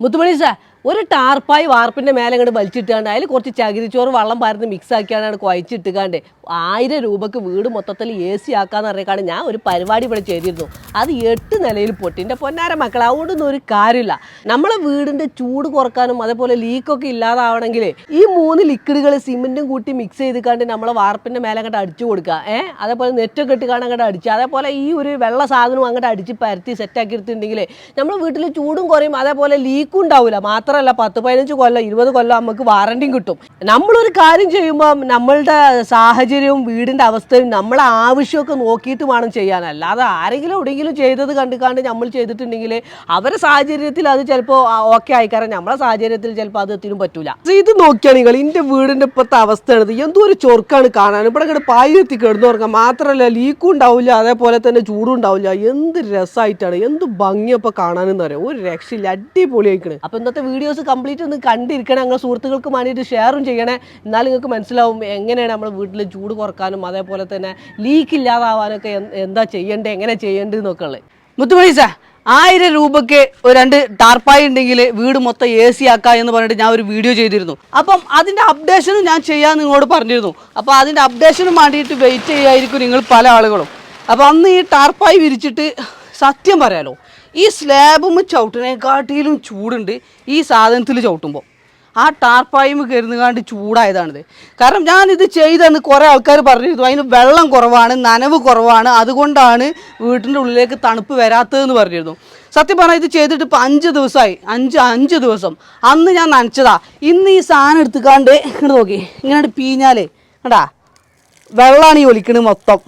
മുത്തുമണി sir ഒരു ടാർപ്പായി വാർപ്പിന്റെ മേലെ അങ്ങോട്ട് വലിച്ചിട്ടാണ്ട് അതിൽ കുറച്ച് ചകിരിച്ചോറ് വെള്ളം പാരുന്ന് മിക്സ് ആക്കിയാണ് കുഴച്ചിട്ടുകാണ്ട് ആയിരം രൂപക്ക് വീട് മൊത്തത്തിൽ എ സി ആക്കാന്ന് പറഞ്ഞേക്കാണ് ഞാൻ ഒരു പരിപാടി ഇവിടെ ചെയ്തിരുന്നു. അത് എട്ട് നിലയിൽ പൊട്ടി എന്റെ പൊന്നാര മക്കൾ അതുകൊണ്ടൊന്നും ഒരു കാര്യമില്ല. നമ്മളെ വീടിന്റെ ചൂട് കുറക്കാനും അതേപോലെ ലീക്കൊക്കെ ഇല്ലാതാവണമെങ്കിൽ ഈ മൂന്ന് ലിക്വിഡുകൾ സിമെന്റും കൂട്ടി മിക്സ് ചെയ്തിക്കാണ്ട് നമ്മളെ വാർപ്പിന്റെ മേലെ അങ്ങോട്ട് അടിച്ചു കൊടുക്കുക ഏ? അതേപോലെ നെറ്റൊക്കെ ഇട്ടുകാണ് അങ്ങോട്ട് അടിച്ച് അതേപോലെ ഈ ഒരു വെള്ള സാധനവും അങ്ങോട്ട് അടിച്ച് പരത്തി സെറ്റാക്കി എടുത്തിട്ടുണ്ടെങ്കിൽ നമ്മൾ വീട്ടിൽ ചൂടും കുറയും അതേപോലെ ലീക്കും ഉണ്ടാവില്ല മാത്രമല്ല പത്ത് പതിനഞ്ച് കൊല്ലം ഇരുപത് കൊല്ലം നമുക്ക് വാറണ്ടിയും കിട്ടും. നമ്മളൊരു കാര്യം ചെയ്യുമ്പോൾ നമ്മളുടെ സാഹചര്യവും വീടിന്റെ അവസ്ഥയും നമ്മളെ ആവശ്യമൊക്കെ നോക്കിയിട്ട് വേണം ചെയ്യാൻ. അല്ലാതെ ആരെങ്കിലും എവിടെയെങ്കിലും ചെയ്തത് കണ്ടുകാണ്ട് നമ്മൾ ചെയ്തിട്ടുണ്ടെങ്കിൽ അവരെ സാഹചര്യത്തിൽ അത് ചിലപ്പോൾ ഓക്കെ ആയിക്കാരം നമ്മളെ സാഹചര്യത്തിൽ ചിലപ്പോൾ അത് എത്തിനും പറ്റൂല. ഇത് നോക്കിയാണെങ്കിൽ എന്റെ വീടിന്റെ ഇപ്പോഴത്തെ അവസ്ഥയാണ് എന്തോ ഒരു ചൊർക്കാണ് കാണാൻ. ഇവിടെ ഇങ്ങോട്ട് പായെത്തി കിടന്നുറങ്ങാം മാത്രമല്ല ലീക്കും ഉണ്ടാവില്ല അതേപോലെ തന്നെ ചൂടും ഉണ്ടാവില്ല. എന്ത് രസമായിട്ടാണ് എന്ത് ഭംഗിയപ്പോൾ കാണാനെന്ന് പറയാം ഒരു രക്ഷയില്ല അടിപൊളിയായിക്കണ്. അപ്പം ഇന്നത്തെ വീഡിയോസ് കംപ്ലീറ്റ് ഒന്ന് കണ്ടിരിക്കണം ഞങ്ങൾ സുഹൃത്തുക്കൾക്ക് വേണ്ടിയിട്ട് ഷെയറും ചെയ്യണേ. എന്നാൽ നിങ്ങൾക്ക് മനസ്സിലാവും എങ്ങനെയാണ് നമ്മൾ വീട്ടിൽ ചൂട് കുറക്കാനും അതേപോലെ തന്നെ ലീക്ക് ഇല്ലാതാവാനൊക്കെ എന്താ ചെയ്യേണ്ടത് എങ്ങനെ ചെയ്യേണ്ടതെന്നൊക്കെ ഉള്ളത്. മുത്തുമണി സാർ ആയിരം രൂപയ്ക്ക് ഒരു രണ്ട് ടാർപ്പായി ഉണ്ടെങ്കിൽ വീട് മൊത്തം എ സി ആക്കാം എന്ന് പറഞ്ഞിട്ട് ഞാൻ ഒരു വീഡിയോ ചെയ്തിരുന്നു. അപ്പം അതിന്റെ അപ്ഡേഷനും ഞാൻ ചെയ്യാൻ നിങ്ങളോട് പറഞ്ഞിരുന്നു. അപ്പോൾ അതിന്റെ അപ്ഡേഷനും വേണ്ടിയിട്ട് വെയിറ്റ് ചെയ്യായിരിക്കും നിങ്ങൾ പല ആളുകളും. അപ്പോൾ അന്ന് ഈ ടാർപ്പായി വിരിച്ചിട്ട് സത്യം പറയാലോ ഈ സ്ലാബും ചവിട്ടിനെക്കാട്ടിലും ചൂടുണ്ട് ഈ സാധനത്തിൽ ചവിട്ടുമ്പോൾ ആ ടാർപ്പായ്മ കരുന്നുകാണ്ട് ചൂടായതാണിത്. കാരണം ഞാനിത് ചെയ്തെന്ന് കുറേ ആൾക്കാർ പറഞ്ഞിരുന്നു. അതിന് വെള്ളം കുറവാണ് നനവ് കുറവാണ്. അതുകൊണ്ടാണ് വീട്ടിന്റെ ഉള്ളിലേക്ക് തണുപ്പ് വരാത്തതെന്ന് പറഞ്ഞിരുന്നു. സത്യം പറഞ്ഞാൽ ഇത് ചെയ്തിട്ട് ഇപ്പം അഞ്ച് ദിവസമായി അഞ്ച് അഞ്ച് ദിവസം. അന്ന് ഞാൻ നനച്ചതാ. ഇന്ന് ഈ സാധനം എടുത്തുകാണ്ട് ഇങ്ങോട്ട് നോക്കി. ഇങ്ങനെ പീഞ്ഞാലേ. കണ്ടാ? വെള്ളമാണ് ഈ ഒലിക്കണത് മൊത്തം.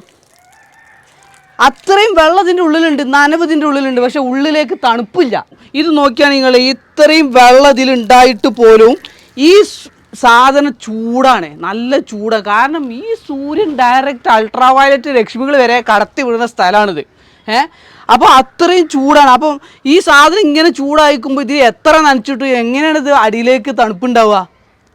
അത്രയും വെള്ളം ഇതിന്റെ ഉള്ളിലുണ്ട് നനവതിന്റെ ഉള്ളിലുണ്ട് പക്ഷെ ഉള്ളിലേക്ക് തണുപ്പില്ല. ഇത് നോക്കിയാൽ നിങ്ങൾ ഇത്രയും വെള്ളം ഇതിലുണ്ടായിട്ട് പോലും ഈ സാധനം ചൂടാണ് നല്ല ചൂടാണ് കാരണം ഈ സൂര്യൻ ഡയറക്റ്റ് അൾട്രാവയലറ്റ് രശ്മികൾ വരെ കടത്തി വിടുന്ന സ്ഥലമാണിത്. ഏഹ് അപ്പോൾ അത്രയും ചൂടാണ്. അപ്പം ഈ സാധനം ഇങ്ങനെ ചൂടായിക്കുമ്പോൾ ഇത് എത്ര നനച്ചിട്ട് എങ്ങനെയാണ് ഇത് അടിയിലേക്ക് തണുപ്പുണ്ടാവുക?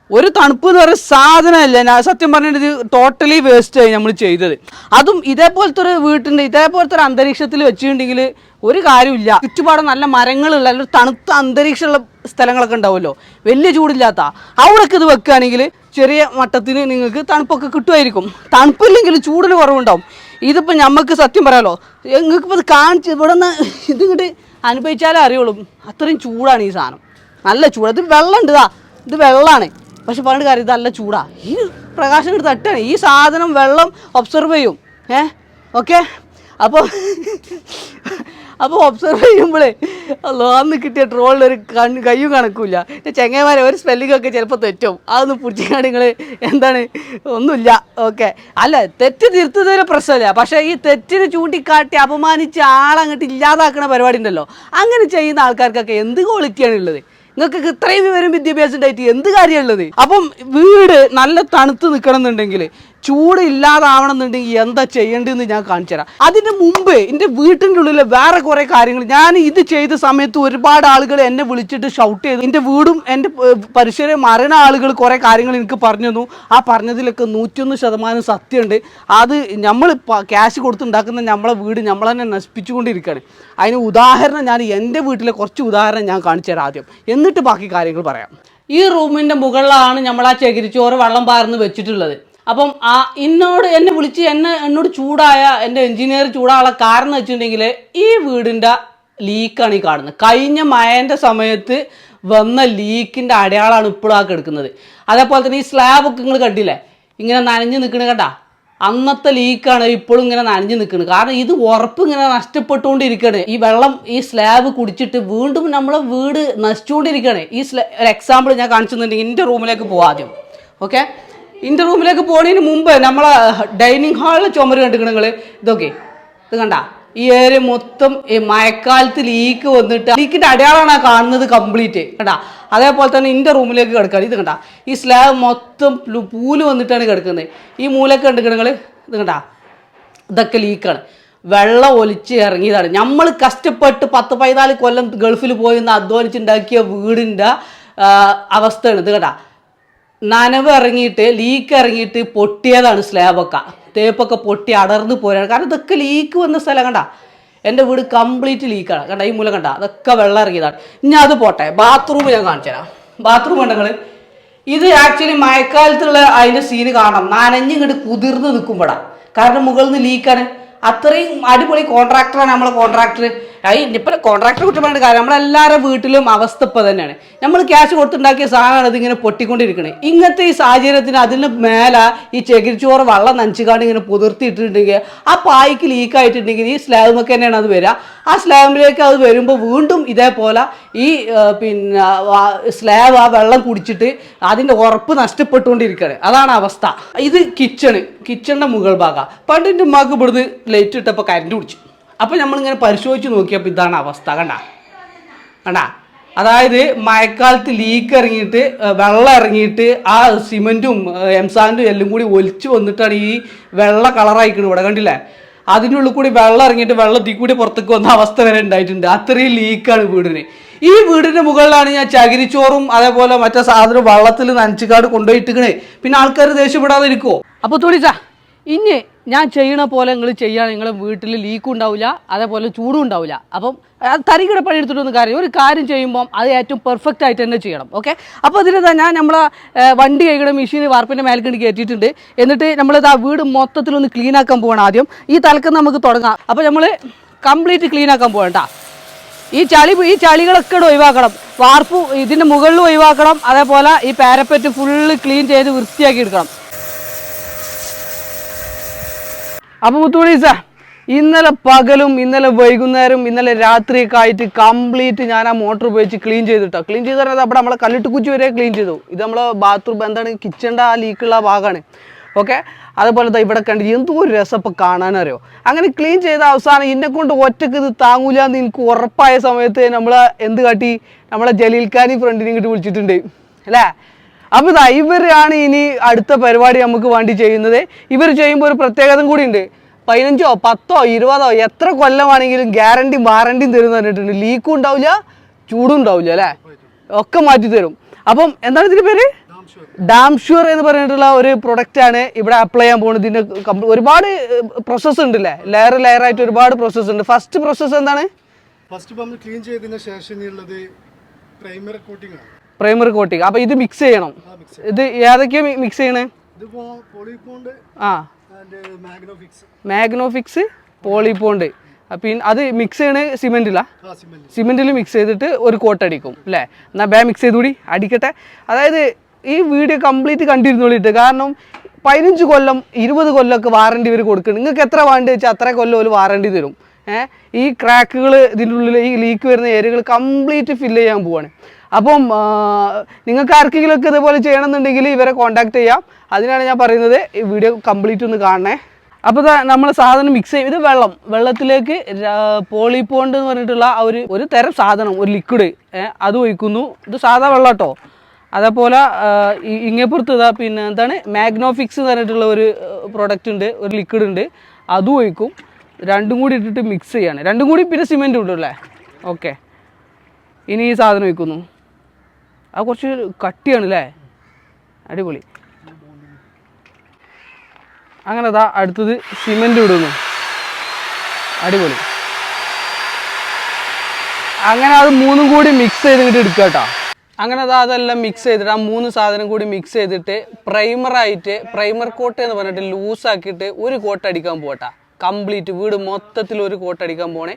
ഒരു തണുപ്പ് എന്ന് പറയുന്ന സാധനമല്ല. ഞാൻ സത്യം പറഞ്ഞിട്ട് ടോട്ടലി വേസ്റ്റ് ആയി നമ്മൾ ചെയ്തത്. അതും ഇതേപോലത്തെ ഒരു വീട്ടിന്റെ ഇതേപോലത്തെ ഒരു അന്തരീക്ഷത്തിൽ വെച്ചിട്ടുണ്ടെങ്കിൽ ഒരു കാര്യമില്ല ചുറ്റുപാടും നല്ല മരങ്ങളുള്ള അല്ലെങ്കിൽ തണുത്ത അന്തരീക്ഷമുള്ള സ്ഥലങ്ങളൊക്കെ ഉണ്ടാവുമല്ലോ. വലിയ ചൂടില്ലാത്ത. അവിടെയൊക്കെ ഇത് വെക്കുകയാണെങ്കിൽ ചെറിയ മട്ടത്തിന് നിങ്ങൾക്ക് തണുപ്പൊക്കെ കിട്ടുമായിരിക്കും. തണുപ്പില്ലെങ്കിൽ ചൂടിന് കുറവുണ്ടാവും. ഇതിപ്പോൾ നമുക്ക് സത്യം പറയാമല്ലോ നിങ്ങൾക്കിപ്പോൾ ഇത് കാണിച്ച് ഇവിടെ നിന്ന് ഇതിങ്ങോട്ട് അനുഭവിച്ചാലേ അറിയുള്ളൂ. അത്രയും ചൂടാണ് ഈ സാധനം. നല്ല ചൂട്. ഇത് വെള്ളം ഉണ്ട് ഇത് വെള്ളമാണ്. പക്ഷെ പറഞ്ഞിട്ട് കാര്യം ഇതല്ല ചൂടാ. ഈ പ്രകാശം എടുത്ത് തട്ടാണ്. ഈ സാധനം വെള്ളം ഒബ്സർവ് ചെയ്യും. ഏ? ഓക്കെ? അപ്പോൾ അപ്പോൾ ഒബ്സർവ് ചെയ്യുമ്പോഴേ അല്ലോ അന്ന് കിട്ടിയ ട്രോളിൽ ഒരു കണ്ണ് കയ്യും കണക്കില്ല ചെങ്ങന്മാരെ ഒരു സ്പെല്ലിംഗ് ഒക്കെ ചിലപ്പോൾ തെറ്റും. അതൊന്ന് പിടിച്ചാണ് നിങ്ങൾ എന്താണ്? ഒന്നുമില്ല. ഓക്കെ. അല്ല തെറ്റ് തിരുത്തുന്നതിന് പ്രശ്നമില്ല. പക്ഷേ ഈ തെറ്റിന് ചൂണ്ടിക്കാട്ടി അപമാനിച്ച് ആളങ്ങോട്ട് ഇല്ലാതാക്കുന്ന പരിപാടി ഉണ്ടല്ലോ. അങ്ങനെ ചെയ്യുന്ന ആൾക്കാർക്കൊക്കെ എന്ത് ക്വാളിറ്റിയാണ് ഉള്ളത്? നിങ്ങൾക്ക് ഇത്രയും വിവരം വിദ്യാഭ്യാസം ഉണ്ടായിട്ട് എന്ത് കാര്യമുള്ളത് അപ്പം വീട് നല്ല തണുത്ത് നിൽക്കണം എന്നുണ്ടെങ്കിൽ ചൂട് ഇല്ലാതാവണം എന്നുണ്ടെങ്കിൽ എന്താ ചെയ്യേണ്ടതെന്ന് ഞാൻ കാണിച്ചു തരാം അതിന് മുമ്പ് എന്റെ വീട്ടിന്റെ ഉള്ളിൽ വേറെ കുറേ കാര്യങ്ങൾ ഞാൻ ഇത് ചെയ്ത സമയത്ത് ഒരുപാട് ആളുകൾ എന്നെ വിളിച്ചിട്ട് ഷൗട്ട് ചെയ്തു. എന്റെ വീടും എന്റെ പരിസരം അറിയുന്ന ആളുകൾ കുറേ കാര്യങ്ങൾ എനിക്ക് പറഞ്ഞു തന്നു. ആ പറഞ്ഞതിലൊക്കെ നൂറ്റൊന്ന് ശതമാനം സത്യമുണ്ട്. അത് നമ്മൾ ക്യാഷ് കൊടുത്തുണ്ടാക്കുന്ന നമ്മളെ വീട് നമ്മൾ തന്നെ നശിപ്പിച്ചുകൊണ്ടിരിക്കുകയാണ്. അതിന് ഉദാഹരണം ഞാൻ എന്റെ വീട്ടിലെ കുറച്ച് ഉദാഹരണം ഞാൻ കാണിച്ചു തരാം ആദ്യം. എന്നിട്ട് ബാക്കി കാര്യങ്ങൾ പറയാം. ഈ റൂമിന്റെ മുകളിലാണ് നമ്മൾ ആ ചകിരിച്ചോറ് വള്ളം പാർന്ന് വെച്ചിട്ടുള്ളത്. അപ്പം ആ എന്നോട് എന്നെ വിളിച്ച് എന്നെ എന്നോട് ചൂടായ എന്റെ എഞ്ചിനീയർ ചൂടാനുള്ള കാരണം എന്ന് വെച്ചിട്ടുണ്ടെങ്കിൽ ഈ വീടിന്റെ ലീക്കാണ് ഈ കാണുന്നത്. കഴിഞ്ഞ മഴന്റെ സമയത്ത് വന്ന ലീക്കിന്റെ അടയാളമാണ് ഇപ്പോഴും ആ കിടക്കുന്നത്. അതേപോലെ തന്നെ ഈ സ്ലാബൊക്കെ നിങ്ങൾ കണ്ടില്ലേ? ഇങ്ങനെ നനഞ്ഞ് നിൽക്കണ കണ്ടാ? അന്നത്തെ ലീക്കാണ് ഇപ്പോഴും ഇങ്ങനെ നനഞ്ഞു നിൽക്കുന്നത് കാരണം ഇത് ഉറപ്പ് ഇങ്ങനെ നഷ്ടപ്പെട്ടുകൊണ്ടിരിക്കുകയാണ്. ഈ വെള്ളം ഈ സ്ലാബ് കുടിച്ചിട്ട് വീണ്ടും നമ്മളെ വീട് നശിച്ചുകൊണ്ടിരിക്കുകയാണ്. ഈ സ്ലാ ഒരു എക്സാമ്പിൾ ഞാൻ കാണിച്ചിട്ടുണ്ടെങ്കിൽ എന്റെ റൂമിലേക്ക് പോവാം ആദ്യം. ഓക്കെ എന്റെ റൂമിലേക്ക് പോണതിന് മുമ്പ് നമ്മളെ ഡൈനിങ് ഹാളിൽ ചുമര് കണ്ടിരിക്കണം നിങ്ങൾ ഇതൊക്കെ. ഇത് കണ്ട? ഈ ഏരിയ മൊത്തം ഈ മഴക്കാലത്ത് ലീക്ക് വന്നിട്ട് ലീക്കിന്റെ അടയാളമാണ് കാണുന്നത് കംപ്ലീറ്റ് കണ്ടാ? അതേപോലെ തന്നെ എന്റെ റൂമിലേക്ക് കിടക്കുകയാണ് ഇത് കണ്ടാ? ഈ സ്ലാബ് മൊത്തം പൂൽ വന്നിട്ടാണ് കിടക്കുന്നത്. ഈ മൂലൊക്കെ കണ്ടിരിക്കണ നിങ്ങൾ ഇത് കണ്ടാ? ഇതൊക്കെ ലീക്കാണ് വെള്ളം ഒലിച്ച് ഇറങ്ങിയതാണ്. നമ്മൾ കഷ്ടപ്പെട്ട് പത്ത് പതിനാല് കൊല്ലം ഗൾഫിൽ പോയി നിന്ന് അധ്വാനിച്ചുണ്ടാക്കിയ വീടിന്റെ അവസ്ഥയാണ്. ഇത് കേട്ടാ നനവ് ഇറങ്ങിയിട്ട് ലീക്ക് ഇറങ്ങിയിട്ട് പൊട്ടിയതാണ് സ്ലാബൊക്കെ. തേപ്പൊക്കെ പൊട്ടി അടർന്നു പോരാണ്. കാരണം ഇതൊക്കെ ലീക്ക് വന്ന സ്ഥലം കണ്ട? എന്റെ വീട് കംപ്ലീറ്റ് ലീക്കാണ് കണ്ട? ഈ മൂലം കണ്ട? അതൊക്കെ വെള്ളം ഇറങ്ങിയതാണ്. ഇനി അത് പോട്ടെ. ബാത്റൂം ഞാൻ കാണിച്ചു തരാം. ബാത്റൂം ഉണ്ടെങ്കിൽ ഇത് ആക്ച്വലി മഴക്കാലത്തുള്ള അതിന്റെ സീന് കാണാം. നനഞ്ഞിങ്ങോട്ട് കുതിർന്ന് നിൽക്കുമ്പോഴാണ് കാരണം മുകളിൽ നിന്ന് ലീക്കാണ് അത്രയും അടിപൊളി കോൺട്രാക്ടറാണ് നമ്മളെ കോൺട്രാക്ടർ ഇനിയിപ്പോൾ കോൺട്രാക്ടർ കുറ്റം പറഞ്ഞിട്ട് കാര്യം. നമ്മളെല്ലാവരുടെ വീട്ടിലും അവസ്ഥ ഇപ്പോൾ തന്നെയാണ്. നമ്മൾ ക്യാഷ് കൊടുത്തുണ്ടാക്കിയ സാധനമാണ് ഇതിങ്ങനെ പൊട്ടിക്കൊണ്ടിരിക്കുന്നത് ഇങ്ങനത്തെ ഈ സാഹചര്യത്തിന് അതിന് മേലെ ഈ ചകിരിച്ചോറ് വെള്ളം നനച്ചുകാണ്ട് ഇങ്ങനെ പുതിർത്തിയിട്ടുണ്ടെങ്കിൽ ആ പായ്ക്ക് ലീക്കായിട്ടുണ്ടെങ്കിൽ ഈ സ്ലാബൊക്കെ തന്നെയാണ് അത് വരിക ആ സ്ലാബിലേക്ക് അത് വരുമ്പോൾ വീണ്ടും ഇതേപോലെ ഈ പിന്നെ സ്ലാബ് ആ വെള്ളം കുടിച്ചിട്ട് അതിന്റെ ഉറപ്പ് നഷ്ടപ്പെട്ടുകൊണ്ടിരിക്കുകയാണ്. അതാണ് അവസ്ഥ. ഇത് കിച്ചണ് കിച്ചണിന്റെ മുകൾ ഭാഗം. പണ്ട് എന്റെ ഉമ്മാക്ക് ഇവിടുന്ന് ലൈറ്റ് ഇട്ടപ്പോൾ കരണ്ട് പിടിച്ചു അപ്പോൾ നമ്മളിങ്ങനെ പരിശോധിച്ച് നോക്കിയപ്പോൾ ഇതാണ് അവസ്ഥ കണ്ട? കണ്ട? അതായത് മഴക്കാലത്ത് ലീക്ക് ഇറങ്ങിയിട്ട് വെള്ളം ഇറങ്ങിയിട്ട് ആ സിമെന്റും എംസാൻഡും എല്ലാം കൂടി ഒലിച്ചു വന്നിട്ടാണ് ഈ വെള്ള കളറായിക്കണത് ഇവിടെ കണ്ടില്ലേ? അതിന്റെ ഉള്ളിൽ കൂടി വെള്ളം ഇറങ്ങിയിട്ട് വെള്ളത്തിൽ കൂടി പുറത്തേക്ക് വന്ന അവസ്ഥ വരെ ഉണ്ടായിട്ടുണ്ട്. അത്രയും ലീക്കാണ് വീടിന്. ഈ വീടിന്റെ മുകളിലാണ് ഞാൻ ചകിരിച്ചോറും അതേപോലെ മറ്റേ സാധനം വെള്ളത്തിൽ നനച്ചുകാട് കൊണ്ടുപോയിട്ടിക്കണേ പിന്നെ ആൾക്കാർ ദേഷ്യപ്പെടാതെ ഇരിക്കുമോ അപ്പോൾ തോടിച്ചാ ഇനി ഞാൻ ചെയ്യണ പോലെ നിങ്ങൾ ചെയ്യാൻ നിങ്ങളെ വീട്ടിൽ ലീക്കും ഉണ്ടാവില്ല അതേപോലെ ചൂടും ഉണ്ടാവില്ല അപ്പം തരികിട പണി എടുത്തിട്ടൊന്നും കാര്യം ഒരു കാര്യം ചെയ്യുമ്പം അത് ഏറ്റവും പെർഫെക്റ്റ് ആയിട്ട് തന്നെ ചെയ്യണം ഓക്കെ അപ്പോൾ ഇതിൽ ഞാൻ നമ്മളെ വണ്ടി കഴിക്കണ മെഷീൻ വാർപ്പിന്റെ മേൽക്കണ്ടി കയറ്റിയിട്ടുണ്ട് എന്നിട്ട് നമ്മളിത് ആ വീട് മൊത്തത്തിലൊന്ന് ക്ലീൻ ആക്കാൻ പോകണം ആദ്യം. ഈ തലക്കം നമുക്ക് തുടങ്ങാം. അപ്പോൾ നമ്മൾ കംപ്ലീറ്റ് ക്ലീൻ ആക്കാൻ പോകണ്ട ഈ ചളി ഈ ചളികളൊക്കെ ഒഴിവാക്കണം. വാർപ്പ് ഇതിന്റെ മുകളിൽ ഒഴിവാക്കണം. അതേപോലെ ഈ പാരപ്പറ്റ് ഫുള്ള് ക്ലീൻ ചെയ്ത് വൃത്തിയാക്കി എടുക്കണം. അപ്പൊ മുത്തുമണീസ ഇന്നലെ പകലും ഇന്നലെ വൈകുന്നേരം ഇന്നലെ രാത്രിയൊക്കെ ആയിട്ട് കംപ്ലീറ്റ് ഞാൻ ആ മോട്ടർ ഉപയോഗിച്ച് ക്ലീൻ ചെയ്തിട്ടോ. ക്ലീൻ ചെയ്ത് പറഞ്ഞാൽ അവിടെ നമ്മളെ കല്ലിട്ട് കുച്ചി വരെ ക്ലീൻ ചെയ്തു. ഇത് നമ്മളെ ബാത്റൂം എന്താണ്? കിച്ചണിന്റെ ആ ലീക്കുള്ള ഭാഗമാണ് ഓക്കെ അതുപോലെ തന്നെ ഇവിടെ കണ്ട് എന്തോ ഒരു രസം ഇപ്പം കാണാനറിയോ? അങ്ങനെ ക്ലീൻ ചെയ്ത അവസാനം എന്നെ കൊണ്ട് ഒറ്റയ്ക്ക് ഇത് താങ്ങൂല എന്ന് എനിക്ക് ഉറപ്പായ സമയത്ത് നമ്മൾ എന്ത് കാട്ടി? നമ്മളെ ജലീൽഖാനി ഫ്രണ്ടിനെ ഇങ്ങോട്ട് വിളിച്ചിട്ടുണ്ട്. അല്ലേ? അപ്പോൾ ഇതാ ഇവരാണ് ഇനി അടുത്ത പരിപാടി നമുക്ക് വേണ്ടി ചെയ്യുന്നത്. ഇവർ ചെയ്യുമ്പോൾ ഒരു പ്രത്യേകത കൂടി ഉണ്ട് പതിനഞ്ചോ പത്തോ ഇരുപതോ എത്ര കൊല്ലമാണെങ്കിലും ഗ്യാരണ്ടി വാറണ്ടിയും തരും പറഞ്ഞിട്ടുണ്ട്. ലീക്കും ഉണ്ടാവില്ല ചൂടും ഉണ്ടാവില്ല അല്ലേ? ഒക്കെ മാറ്റി തരും. അപ്പം എന്താണ് ഇതിന്റെ പേര്? ഡാം ഷുവർ എന്ന് പറഞ്ഞിട്ടുള്ള ഒരു പ്രൊഡക്റ്റ് ആണ് ഇവിടെ അപ്ലൈ ചെയ്യാൻ പോകുന്നത്. ഇതിന്റെ ഒരുപാട് പ്രോസസ്സ് ഉണ്ട് അല്ലേ ലെയർ ലെയർ ആയിട്ട് ഒരുപാട് പ്രോസസ്സ് ഉണ്ട്. ഫസ്റ്റ് പ്രോസസ്സ് എന്താണ്? ഫസ്റ്റ് ക്ലീൻ ചെയ്തതിന് ശേഷം പ്രൈമറി കോട്ടിംഗ് ആണ്. Primary coating. അപ്പൊ ഇത് മിക്സ് ചെയ്യണം. ഇത് ഏതൊക്കെയാ മിക്സ് ചെയ്യണേ? ആ. മാഗ്നോഫിക്സ് പോളിപോണ്ട് പിന്നെ അത് മിക്സ് ചെയ്യണ സിമെന്റിലാ? സിമെന്റിൽ മിക്സ് ചെയ്തിട്ട് ഒരു കോട്ട് അടിക്കും അല്ലേ എന്നാൽ ബേ മിക്സ് ചെയ്തുകൂടി? അടിക്കട്ടെ. അതായത് ഈ വീഡിയോ കംപ്ലീറ്റ് കണ്ടിരുന്നോളിട്ട് കാരണം പതിനഞ്ച് കൊല്ലം ഇരുപത് കൊല്ലമൊക്കെ വാറണ്ടി ഇവർ കൊടുക്കുന്നുണ്ട്. നിങ്ങൾക്ക് എത്ര വേണ്ടി വെച്ചാൽ അത്ര കൊല്ലം ഒരു വാറണ്ടി തരും. ഏഹ് ഈ ക്രാക്കുകൾ ഇതിന്റെ ഉള്ളിൽ ഈ ലീക്ക് വരുന്ന ഏരിയകൾ കംപ്ലീറ്റ് ഫില്ല് ചെയ്യാൻ പോവാണ്. അപ്പം നിങ്ങൾക്ക് ആർക്കെങ്കിലും ഒക്കെ ഇതുപോലെ ചെയ്യണമെന്നുണ്ടെങ്കിൽ ഇവരെ കോൺടാക്ട് ചെയ്യാം. അതിനാണ് ഞാൻ പറയുന്നത് ഈ വീഡിയോ കംപ്ലീറ്റ് ഒന്ന് കാണണേ. അപ്പോൾ നമ്മൾ സാധനം മിക്സ് ചെയ്യും. ഇത് വെള്ളം. വെള്ളത്തിലേക്ക് പോളിപ്പോണ്ട് എന്ന് പറഞ്ഞിട്ടുള്ള ഒരു ഒരു തരം സാധനം ഒരു ലിക്വിഡ് അത് ഒഴിക്കുന്നു. ഇത് സാധാ വെള്ളം കേട്ടോ. അതേപോലെ ഇങ്ങേപ്പുറത്ത് ഇതാ പിന്നെ എന്താണ് മാഗ്നോഫിക്സ് എന്ന് പറഞ്ഞിട്ടുള്ള ഒരു പ്രോഡക്റ്റ് ഉണ്ട് ഒരു ലിക്വിഡ് ഉണ്ട്. അതും ഒഴിക്കും. രണ്ടും കൂടി ഇട്ടിട്ട് മിക്സ് ചെയ്യാണ്. രണ്ടും കൂടി പിന്നെ സിമെന്റ് ഇടും അല്ലേ? ഓക്കെ ഇനി ഈ സാധനം ഒഴിക്കുന്നു. അത് കുറച്ച് കട്ടിയാണ് അല്ലേ അടിപൊളി. അങ്ങനെ അതാ അടുത്തത് സിമെന്റ് ഇടുന്നു. അടിപൊളി. അങ്ങനെ അത് മൂന്നും കൂടി മിക്സ് ചെയ്തിട്ട് എടുക്കുക കേട്ടോ അങ്ങനെ അതാ അതെല്ലാം മിക്സ് ചെയ്തിട്ട് ആ മൂന്ന് സാധനം കൂടി മിക്സ് ചെയ്തിട്ട് പ്രൈമറായിട്ട് പ്രൈമർ കോട്ട് എന്ന് പറഞ്ഞിട്ട് ലൂസാക്കിയിട്ട് ഒരു കോട്ട് അടിക്കാൻ പോകട്ടാ കംപ്ലീറ്റ് വീട് മൊത്തത്തിൽ ഒരു കോട്ട് അടിക്കാൻ പോണേ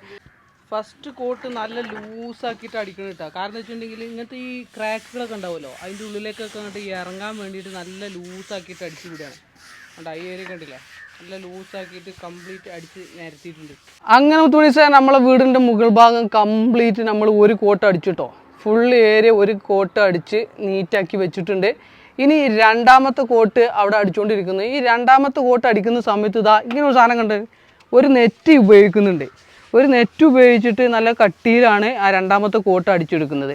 ഫസ്റ്റ് കോട്ട് നല്ല ലൂസാക്കിയിട്ട് അടിക്കണം കേട്ടോ കാരണം വെച്ചിട്ടുണ്ടെങ്കിൽ ഇങ്ങനത്തെ ഈ ക്രാക്കുകളൊക്കെ ഉണ്ടാവുമല്ലോ അതിന്റെ ഉള്ളിലേക്കൊക്കെ അങ്ങോട്ട് ഇറങ്ങാൻ വേണ്ടിയിട്ട് നല്ല ലൂസാക്കിയിട്ട് അടിച്ചു വിടുകയാണ് കണ്ടോ ഈ ഏരിയ കണ്ടില്ലേ? നല്ല ലൂസാക്കിയിട്ട് കംപ്ലീറ്റ് അടിച്ച് നിരത്തിയിട്ടുണ്ട്. അങ്ങനെ തുണിച്ച നമ്മളെ വീടിന്റെ മുകൾ ഭാഗം കംപ്ലീറ്റ് നമ്മൾ ഒരു കോട്ട് അടിച്ചിട്ടോ ഫുൾ ഏരിയ ഒരു കോട്ട് അടിച്ച് നീറ്റാക്കി വെച്ചിട്ടുണ്ട്. ഇനി രണ്ടാമത്തെ കോട്ട് അവിടെ അടിച്ചുകൊണ്ടിരിക്കുന്നത് ഈ രണ്ടാമത്തെ കോട്ട് അടിക്കുന്ന സമയത്ത് ഇതാ ഇങ്ങനെ ഒരു സാധനം കണ്ട് ഒരു നെറ്റ് ഉപയോഗിക്കുന്നുണ്ട്. ഒരു നെറ്റ് ഉപയോഗിച്ചിട്ട് നല്ല കട്ടിയിലാണ് ആ രണ്ടാമത്തെ കോട്ട് അടിച്ചെടുക്കുന്നത്.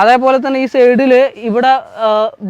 അതേപോലെ തന്നെ ഈ സൈഡിൽ ഇവിടെ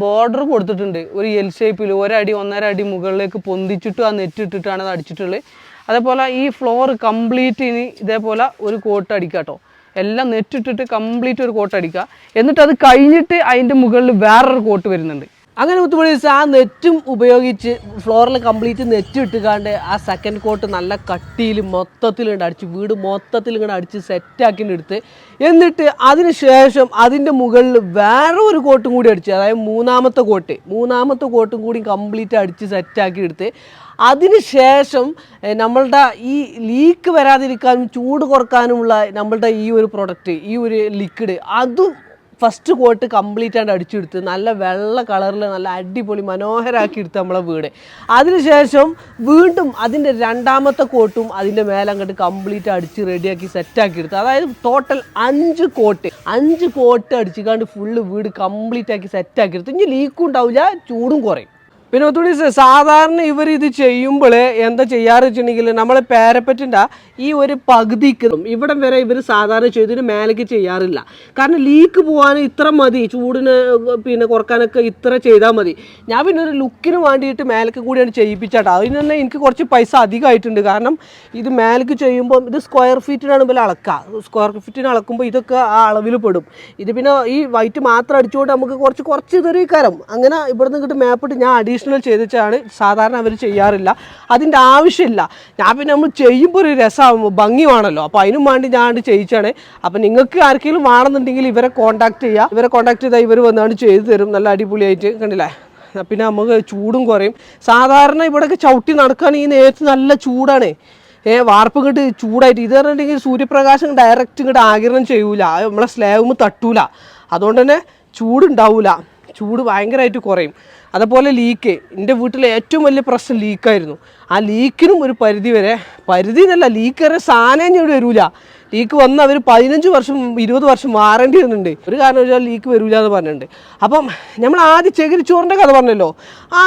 ബോർഡർ കൊടുത്തിട്ടുണ്ട്. ഒരു എൽ ഷേപ്പിൽ ഒരടി ഒന്നര അടി മുകളിലേക്ക് പൊന്തിച്ചിട്ട് ആ നെറ്റ് ഇട്ടിട്ടാണ് അത് അടിച്ചിട്ടുള്ളത്. അതേപോലെ ഈ ഫ്ലോർ കംപ്ലീറ്റ് ഇനി ഇതേപോലെ ഒരു കോട്ട് അടിക്കുക കേട്ടോ. എല്ലാം നെറ്റ് ഇട്ടിട്ട് കംപ്ലീറ്റ് ഒരു കോട്ട് അടിക്കുക. എന്നിട്ട് അത് കഴിഞ്ഞിട്ട് അതിന്റെ മുകളിൽ വേറൊരു കോട്ട് വരുന്നുണ്ട്. അങ്ങനെ കുത്തുപൊളീസ് ആ നെറ്റും ഉപയോഗിച്ച് ഫ്ലോറിൽ കംപ്ലീറ്റ് നെറ്റ് ഇട്ടുകാണ്ട് ആ സെക്കൻഡ് കോട്ട് നല്ല കട്ടിയിൽ മൊത്തത്തിൽ ഇങ്ങോട്ട് അടിച്ച് വീട് മൊത്തത്തിൽ ഇങ്ങോട്ട് അടിച്ച് സെറ്റാക്കി എടുത്ത്. എന്നിട്ട് അതിന് ശേഷം അതിന്റെ മുകളിൽ വേറെ ഒരു കോട്ടും കൂടി അടിച്ച്. അതായത് മൂന്നാമത്തെ കോട്ട് മൂന്നാമത്തെ കോട്ടും കൂടി കംപ്ലീറ്റ് അടിച്ച് സെറ്റാക്കി എടുത്ത്. അതിന് ശേഷം നമ്മളുടെ ഈ ലീക്ക് വരാതിരിക്കാനും ചൂട് കുറക്കാനുമുള്ള നമ്മളുടെ ഈ ഒരു പ്രൊഡക്റ്റ് ഈ ഒരു ലിക്വിഡ് അതും ഫസ്റ്റ് കോട്ട് കംപ്ലീറ്റ് ആയിട്ട് അടിച്ചെടുത്ത് നല്ല വെള്ള കളറിൽ നല്ല അടിപൊളി മനോഹരമാക്കി എടുത്ത് നമ്മളെ വീട്. അതിനുശേഷം വീണ്ടും അതിന്റെ രണ്ടാമത്തെ കോട്ടും അതിന്റെ മേലെ അങ്ങോട്ട് കംപ്ലീറ്റ് അടിച്ച് റെഡിയാക്കി സെറ്റാക്കി എടുത്ത്. അതായത് ടോട്ടൽ അഞ്ച് കോട്ട് അഞ്ച് കോട്ട് അടിച്ചിക്കാണ്ട് ഫുള്ള് വീട് കംപ്ലീറ്റ് ആക്കി സെറ്റാക്കി എടുത്ത്. ഇനി ലീക്കും ഉണ്ടാവില്ല ചൂടും കുറയും. പിന്നെ സാധാരണ ഇവർ ഇത് ചെയ്യുമ്പോൾ എന്താ ചെയ്യാറ് വെച്ചിട്ടുണ്ടെങ്കിൽ നമ്മൾ പേരപ്പറ്റിന്റെ ഈ ഒരു പകുതിക്ക് ഇവിടം വരെ ഇവർ സാധാരണ ചെയ്തിട്ട് മേലേക്ക് ചെയ്യാറില്ല. കാരണം ലീക്ക് പോകാൻ ഇത്ര മതി ചൂടിന് പിന്നെ കുറക്കാനൊക്കെ ഇത്ര ചെയ്താൽ മതി. ഞാൻ പിന്നെ ഒരു ലുക്കിന് വേണ്ടിയിട്ട് മേലേക്ക് കൂടിയാണ് ചെയ്യിപ്പിച്ചാട്ടോ. അതിന് തന്നെ എനിക്ക് കുറച്ച് പൈസ അധികമായിട്ടുണ്ട് കാരണം ഇത് മേലേക്ക് ചെയ്യുമ്പോൾ ഇത് സ്ക്വയർ ഫീറ്റിനാണ് ഇവർ അളക്കുക സ്ക്വയർ ഫീറ്റിന് അളക്കുമ്പോൾ ഇതൊക്കെ ആ അളവിൽ പെടും. ഇത് പിന്നെ ഈ വൈറ്റ് മാത്രം അടിച്ചുകൊണ്ട് നമുക്ക് കുറച്ച് കുറച്ച് ഇതൊരു കരം. അങ്ങനെ ഇവിടുന്ന് കിട്ടും മാപ്പിട്ട് ഞാൻ അഡീഷണൽ ചെയ്തിട്ടാണ് സാധാരണ അവർ ചെയ്യാറില്ല. അതിന്റെ ആവശ്യമില്ല. ഞാൻ പിന്നെ നമ്മൾ ചെയ്യുമ്പോൾ ഒരു രസമാകുമ്പോൾ ഭംഗിയാണല്ലോ അപ്പോൾ അതിനും വേണ്ടി ഞാൻ ചെയ്യിച്ചാണ്. അപ്പം നിങ്ങൾക്ക് ആർക്കെങ്കിലും വേണമെന്നുണ്ടെങ്കിൽ ഇവരെ കോൺടാക്ട് ചെയ്യുക ഇവരെ കോൺടാക്ട് ചെയ്താൽ ഇവർ വന്നാണ്ട് ചെയ്തു തരും. നല്ല അടിപൊളിയായിട്ട്. കണ്ടില്ലേ? പിന്നെ നമുക്ക് ചൂടും കുറയും. സാധാരണ ഇവിടെയൊക്കെ ചവിട്ടി നടക്കുകയാണെങ്കിൽ നേരത്ത് നല്ല ചൂടാണ്. ഏ വാർപ്പ് ഇങ്ങോട്ട് ചൂടായിട്ട്. ഇത് പറഞ്ഞിട്ടുണ്ടെങ്കിൽ സൂര്യപ്രകാശം ഡയറക്റ്റ് ഇങ്ങോട്ട് ആകിരണം ചെയ്യൂല. നമ്മളെ സ്ലാബും തട്ടൂല. അതുകൊണ്ട് തന്നെ ചൂടുണ്ടാവൂല. ചൂട് ഭയങ്കരമായിട്ട് കുറയും. അതുപോലെ ലീക്ക് എന്റെ വീട്ടിലെ ഏറ്റവും വലിയ പ്രശ്നം ലീക്കായിരുന്നു ആ ലീക്കിനും ഒരു പരിധി വരെ പരിധി എന്നല്ല ലീക്ക് വരെ സാധനം ഇവിടെ വരൂല. ലീക്ക് വന്ന് അവർ പതിനഞ്ച് വർഷം ഇരുപത് വർഷം വാറണ്ടി വരുന്നുണ്ട്. ഒരു കാരണം ലീക്ക് വരില്ല എന്ന് പറഞ്ഞിട്ടുണ്ട്. അപ്പം നമ്മൾ ആദ്യം ചകിരിച്ചോറിന്റെ കഥ പറഞ്ഞല്ലോ. ആ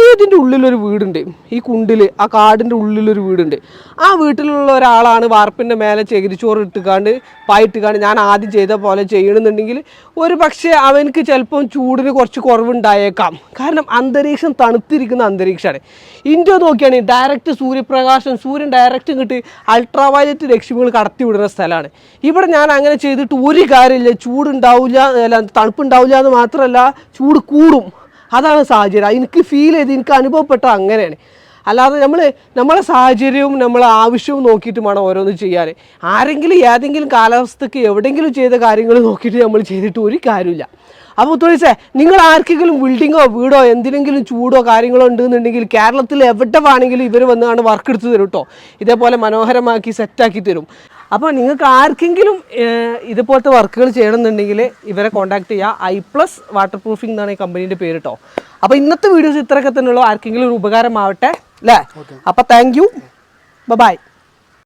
ഇതിന്റെ ഉള്ളിലൊരു വീടുണ്ട്? ഈ കുണ്ടിൽ ആ കാടിന്റെ ഉള്ളിലൊരു വീടുണ്ട്. ആ വീട്ടിലുള്ള ഒരാളാണ് വാർപ്പിന്റെ മേലെ ചകിരിച്ചോറ് ഇട്ടുകാണ്ട് പായിട്ടുകാണ്ട് ഞാൻ ആദ്യം ചെയ്ത പോലെ ചെയ്യണമെന്നുണ്ടെങ്കിൽ ഒരു പക്ഷേ അവനക്ക് ചിലപ്പം ചൂടിന് കുറച്ച് കുറവുണ്ടായേക്കാം. കാരണം അന്തരീക്ഷം തണുത്തിരിക്കുന്ന അന്തരീക്ഷമാണ്. ഇന്ത്യ നോക്കിയാണെങ്കിൽ ഡയറക്റ്റ് സൂര്യപ്രകാശം സൂര്യൻ ഡയറക്റ്റ് ഇങ്ങോട്ട് അൾട്രാ വയലറ്റ് രശ്മികൾ കടത്തി വിടുന്ന സ്ഥലമാണ്. ഇവിടെ ഞാൻ അങ്ങനെ ചെയ്തിട്ട് ഒരു കാര്യമില്ല. ചൂടുണ്ടാവില്ല അല്ല തണുപ്പുണ്ടാവില്ല എന്ന് മാത്രമല്ല ചൂട് കൂടും. അതാണ് സാഹചര്യം. എനിക്ക് ഫീൽ ചെയ്ത് എനിക്ക് അനുഭവപ്പെട്ട അങ്ങനെയാണ്. അല്ലാതെ നമ്മൾ നമ്മളെ സാഹചര്യവും നമ്മളെ ആവശ്യവും നോക്കിയിട്ട് വേണം ഓരോന്ന് ചെയ്യാൻ ആരെങ്കിലും ഏതെങ്കിലും കാലാവസ്ഥക്ക് എവിടെയെങ്കിലും ചെയ്ത കാര്യങ്ങൾ നോക്കിയിട്ട് നമ്മൾ ചെയ്തിട്ട് ഒരു കാര്യമില്ല. അപ്പോൾ തുളസേ നിങ്ങൾ ആർക്കെങ്കിലും ബിൽഡിങ്ങോ വീടോ എന്തിനെങ്കിലും ചൂടോ കാര്യങ്ങളോ ഉണ്ടെന്നുണ്ടെങ്കിൽ കേരളത്തിൽ എവിടെ വേണമെങ്കിലും ഇവർ വന്നാണ് വർക്ക് എടുത്ത് തരും കേട്ടോ ഇതേപോലെ മനോഹരമാക്കി സെറ്റാക്കി തരും. അപ്പോൾ നിങ്ങൾക്ക് ആർക്കെങ്കിലും ഇതുപോലത്തെ വർക്കുകൾ ചെയ്യണമെന്നുണ്ടെങ്കിൽ ഇവരെ കോൺടാക്ട് ചെയ്യുക ഐ പ്ലസ് വാട്ടർ പ്രൂഫിംഗ് എന്നാണ് ഈ കമ്പനീന്റെ പേര് കേട്ടോ അപ്പോൾ ഇന്നത്തെ വീഡിയോസ് ഇത്രയൊക്കെ തന്നെയുള്ളൂ. ആർക്കെങ്കിലും ഒരു ഉപകാരമാവട്ടെ അല്ലേ അപ്പോൾ താങ്ക് യു ബൈ